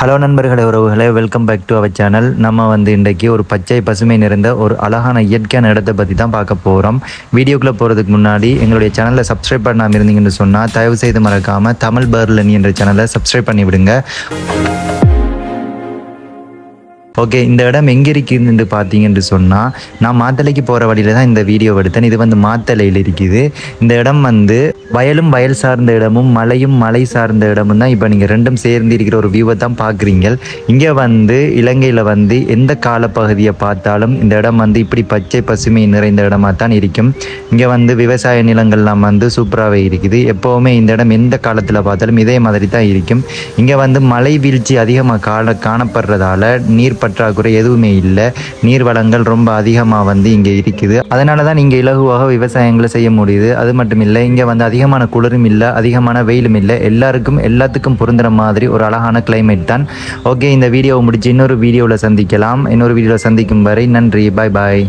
Hello நண்பர்களே உறவுகளே. Welcome back to our channel நம்ம வந்து இன்றைக்கு ஒரு பச்சை பசுமை நிறைந்த ஒரு அழகான இயற்கையான இடத்தை பற்றி தான் பார்க்க போகிறோம் வீடியோக்குள்ளே போகிறதுக்கு முன்னாடி எங்களுடைய சேனலை சப்ஸ்கிரைப் பண்ணாமல் இருந்தீங்கன்னு சொன்னால் தயவு செய்து மறக்காமல் தமிழ் பர்லனி என்ற சேனலை சப்ஸ்கிரைப் பண்ணிவிடுங்க. ஓகே இந்த இடம் எங்கே இருக்குதுன்னு பார்த்தீங்கன்னு சொன்னால் நான் மாத்தலைக்கு போகிற வழியில் தான் இந்த வீடியோ எடுத்தேன். இது வந்து மாத்தலையில் இருக்குது. இந்த இடம் வந்து வயலும் வயல் சார்ந்த இடமும் மலையும் மலை சார்ந்த இடமும் தான். இப்போ நீங்கள் ரெண்டும் சேர்ந்து இருக்கிற ஒரு வியூவை தான் பார்க்குறீங்க. இங்கே வந்து இலங்கையில் வந்து எந்த காலப்பகுதியை பார்த்தாலும் இந்த இடம் வந்து இப்படி பச்சை பசுமை நிறைந்த இடமா தான் இருக்கும். இங்கே வந்து விவசாய நிலங்கள்லாம் வந்து சூப்பராகவே இருக்குது. எப்போவுமே இந்த இடம் எந்த காலத்தில் பார்த்தாலும் இதே மாதிரி தான் இருக்கும். இங்கே வந்து மலை வீழ்ச்சி அதிகமாக காண காணப்படுறதால நீர் பற்றாக்குறை எதுவுமே இல்லை. நீர் வளங்கள் ரொம்ப அதிகமாக வந்து இங்கே இருக்குது. அதனால தான் இங்கே இலகுவாக விவசாயங்களை செய்ய முடியுது. அது மட்டும் இல்லை இங்கே வந்து அதிகமான குளிரும் இல்லை அதிகமான வெயிலும் இல்லை. எல்லாருக்கும் எல்லாத்துக்கும் பொருந்துற மாதிரி ஒரு அழகான கிளைமேட் தான். ஓகே இந்த வீடியோவை முடிச்சு இன்னொரு வீடியோவில் சந்திக்கலாம். இன்னொரு வீடியோவில் சந்திக்கும் வரை நன்றி. பாய் பாய்